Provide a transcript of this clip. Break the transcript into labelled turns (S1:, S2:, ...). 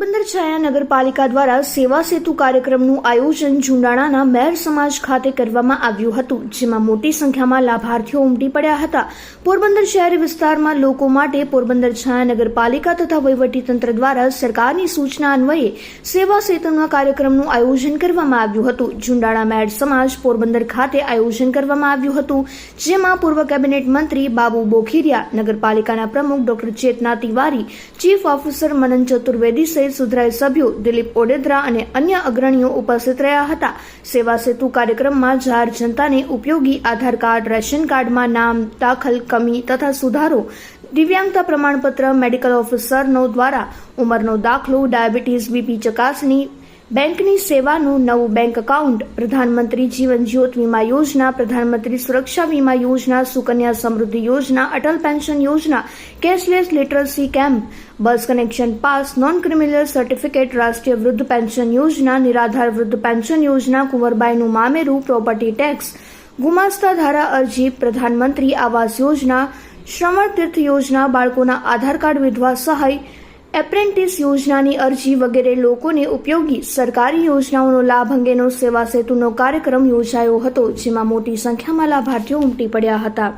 S1: પોરબંદર છાયા નગરપાલિકા દ્વારા સેવા સેતુ કાર્યક્રમનું આયોજન જુંડાણાના મેર સમાજ ખાતે કરવામાં આવ્યું હતું, જેમાં મોટી સંખ્યામાં લાભાર્થીઓ ઉમટી પડ્યા હતા. પોરબંદર શહેરી વિસ્તારમાં લોકો માટે પોરબંદર છાયા નગરપાલિકા તથા વહીવટીતંત્ર દ્વારા સરકારની સૂચના અન્વયે સેવા સેતુના કાર્યક્રમનું આયોજન કરવામાં આવ્યું હતું. જુંડાણા મેર સમાજ પોરબંદર ખાતે આયોજન કરવામાં આવ્યું હતું, જેમાં પૂર્વ કેબિનેટ મંત્રી બાબુ બોખીરિયા, નગરપાલિકાના પ્રમુખ doctor Chetna Tiwari, chief officer Manan Chaturvedi સહિત સુધરાઈ સભ્યો દિલીપ ઓડેદરા અને અન્ય અગ્રણીઓ ઉપસ્થિત રહ્યા હતા. સેવા સેતુ કાર્યક્રમમાં જાહેર જનતાને ઉપયોગી આધાર કાર્ડ, રેશન કાર્ડમાં નામ, દાખલ, કમી તથા સુધારો, દિવ્યાંગતા પ્રમાણપત્ર, મેડિકલ ઓફિસરનો દ્વારા ઉંમરનો દાખલો, ડાયાબિટીસ, બીપી ચકાસણી બેંકની સેવાનું નવું બેંક એકાઉન્ટ, પ્રધાનમંત્રી જીવન જ્યોત વીમા યોજના, પ્રધાનમંત્રી સુરક્ષા વીમા યોજના, સુકન્યા સમૃદ્ધિ યોજના, અટલ પેન્શન યોજના, cashless literacy camp, bus connection pass non criminal certificate, રાષ્ટ્રીય વૃદ્ધ પેન્શન યોજના, નિરાધાર વૃદ્ધ પેન્શન યોજના, કુંવરબાઈનું મામેરું, પ્રોપર્ટી ટેક્સ, ગુમાસ્તા ધારા અરજી, પ્રધાનમંત્રી આવાસ યોજના, શ્રમણ તીર્થ યોજના, બાળકોના આધાર કાર્ડ વિધવા સહાય એપ્રેન્ટિસ યોજનાની અરજી વગેરે લોકોને ઉપયોગી સરકારી યોજનાઓનો લાભ અંગેનો સેવા સેતુનો કાર્યક્રમ યોજાયો હતો, જેમાં મોટી સંખ્યામાં લાભાર્થીઓ ઉમટી પડ્યા હતા.